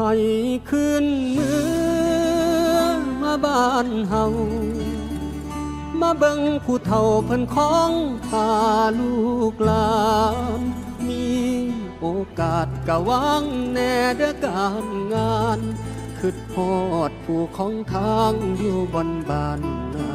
ให้คืนเมือมาบ้านเฮามาเบิ่งผู้เฒ่าเพิ่นของพาลูกหลานมีโอกาสกะวางแน่เด้อการงานคิดฮอดผู้ของทางอยู่บนบ้านนา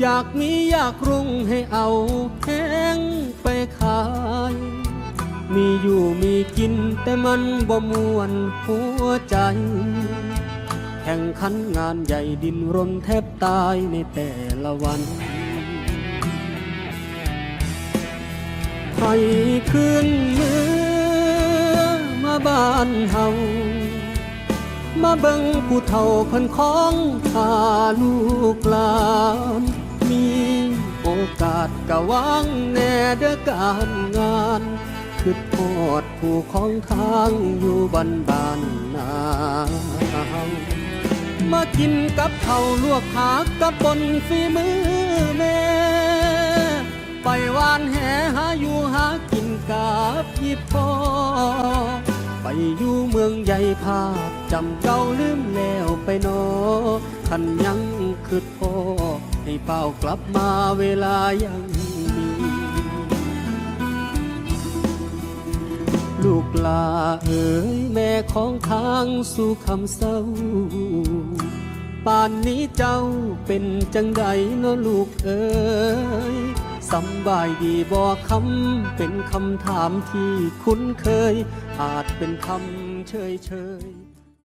อยากมีอยากรุ่งให้เอาแห้งไปขาย มีอยู่มีกินแต่มันบ่มวนหัวใจ แข่งขันงานใหญ่ดินรนแทบตายในแต่ละวันให้คืนเมืองมาบ้านเฮามาเบิ่งผู้เฒ่าเพิ่นของพาลูก กาสกะวางแน่เด้อการงานคือโทษผู้ของทางอยู่บ้านบ้านนามากินกับข้าลวกผักกับปนฝีมือแม่ไปวานแหหาอยู่หากินกับยี่พ่อไปอยู่เมืองใหญ่ภาคจำเก่าลืมแล้วไปนอขันยังคืดพ่อ ให้เป้ากลับมาเวลายังมีลูกลาเอ๋ยแม่ของทางสู่คำเศร้า ป่านนี้เจ้าเป็นจังใดเนาะลูกเอ๋ยสำบายดีบ่คำเป็นคำถามที่คุ้นเคย อาจเป็นคำเฉยเฉย